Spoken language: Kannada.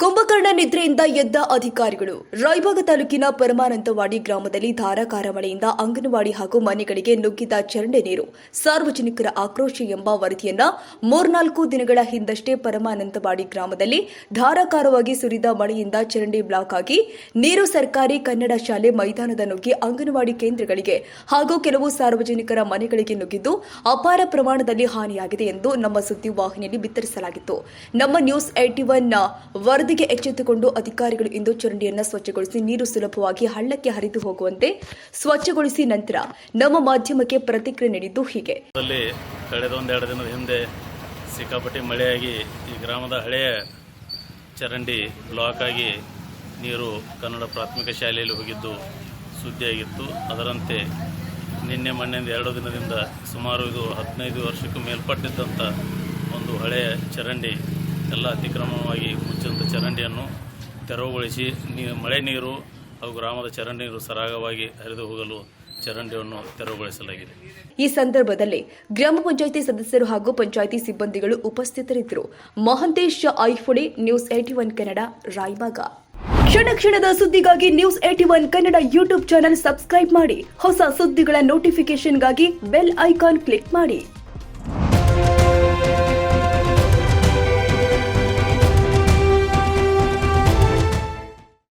ಕುಂಭಕರ್ಣ ನಿದ್ರೆಯಿಂದ ಎದ್ದ ಅಧಿಕಾರಿಗಳು, ರಾಯಬಾಗ ತಾಲೂಕಿನ ಪರಮಾನಂದವಾಡಿ ಗ್ರಾಮದಲ್ಲಿ ಧಾರಾಕಾರ ಮಳೆಯಿಂದ ಅಂಗನವಾಡಿ ಹಾಗೂ ಮನೆಗಳಿಗೆ ನುಗ್ಗಿದ ಚರಂಡಿ ನೀರು, ಸಾರ್ವಜನಿಕರ ಆಕ್ರೋಶ ಎಂಬ ವರದಿಯನ್ನ ಮೂರ್ನಾಲ್ಕು ದಿನಗಳ ಹಿಂದಷ್ಟೇ ಪರಮಾನಂದವಾಡಿ ಗ್ರಾಮದಲ್ಲಿ ಧಾರಾಕಾರವಾಗಿ ಸುರಿದ ಮಳೆಯಿಂದ ಚರಂಡಿ ಬ್ಲಾಕ್ ಆಗಿ ನೀರು ಸರ್ಕಾರಿ ಕನ್ನಡ ಶಾಲೆ ಮೈದಾನದ ನುಗ್ಗಿ ಅಂಗನವಾಡಿ ಕೇಂದ್ರಗಳಿಗೆ ಹಾಗೂ ಕೆಲವು ಸಾರ್ವಜನಿಕರ ಮನೆಗಳಿಗೆ ನುಗ್ಗಿದ್ದು ಅಪಾರ ಪ್ರಮಾಣದಲ್ಲಿ ಹಾನಿಯಾಗಿದೆ ಎಂದು ನಮ್ಮ ಸುದ್ದಿ ವಾಹಿನಿಯಲ್ಲಿ ಬಿತ್ತರಿಸಲಾಗಿತ್ತು. ನಮ್ಮ ನ್ಯೂಸ್ ಏಟಿ ಒನ್ ವರದಿಗೆ ಎಚ್ಚೆತ್ತುಕೊಂಡು ಅಧಿಕಾರಿಗಳು ಇಂದು ಚರಂಡಿಯನ್ನು ಸ್ವಚ್ಛಗೊಳಿಸಿ ನೀರು ಸುಲಭವಾಗಿ ಹಳ್ಳಕ್ಕೆ ಹರಿದು ಹೋಗುವಂತೆ ಸ್ವಚ್ಛಗೊಳಿಸಿ ನಂತರ ನಮ್ಮ ಮಾಧ್ಯಮಕ್ಕೆ ಪ್ರತಿಕ್ರಿಯೆ ನೀಡಿದ್ದು ಹೀಗೆ. ಕಳೆದ ಒಂದೆರಡು ದಿನದ ಹಿಂದೆ ಸಿಕ್ಕಾಪಟ್ಟೆ ಮಳೆಯಾಗಿ ಈ ಗ್ರಾಮದ ಹಳೆಯ ಚರಂಡಿ ಬ್ಲಾಕ್ ಆಗಿ ನೀರು ಕನ್ನಡ ಪ್ರಾಥಮಿಕ ಶಾಲೆಯಲ್ಲಿ ಹೋಗಿದ್ದು ಸುದ್ದಿಯಾಗಿತ್ತು. ಅದರಂತೆ ನಿನ್ನೆ ಮೊನ್ನೆಯಿಂದ ಎರಡು ದಿನದಿಂದ ಸುಮಾರು ಇದು ಹದಿನೈದು ವರ್ಷಕ್ಕೂ ಮೇಲ್ಪಟ್ಟಿದ್ದಂಥ ಒಂದು ಹಳೆಯ ಚರಂಡಿ ಎಲ್ಲ ಅತಿಕ್ರಮವಾಗಿ ಮುಚ್ಚಿದಂಥ ಚರಂಡಿಯನ್ನು ತೆರವುಗೊಳಿಸಿ ನೀ ಮಳೆ ನೀರು ಹಾಗೂ ಗ್ರಾಮದ ಚರಂಡಿ ನೀರು ಸರಾಗವಾಗಿ ಹರಿದು ಹೋಗಲು ಚರಂಡಿಯನ್ನು ತೆರವುಗೊಳಿಸಲಾಗಿದೆ. ಈ ಸಂದರ್ಭದಲ್ಲಿ ಗ್ರಾಮ ಪಂಚಾಯಿತಿ ಸದಸ್ಯರು ಹಾಗೂ ಪಂಚಾಯಿತಿ ಸಿಬ್ಬಂದಿಗಳು ಉಪಸ್ಥಿತರಿದ್ದರು. Mahantesh ಐಫುಡೆ, news AT one Kannada Raibag ಕ್ಷಣ ಕ್ಷಣದ ಸುದ್ದಿಗಾಗಿ news AT one Kannada YouTube channel subscribe ಮಾಡಿ. ಹೊಸ ಸುದ್ದಿಗಳ ನೋಟಿಫಿಕೇಶನ್ಗಾಗಿ ಬೆಲ್ ಐಕಾನ್ ಕ್ಲಿಕ್ ಮಾಡಿ.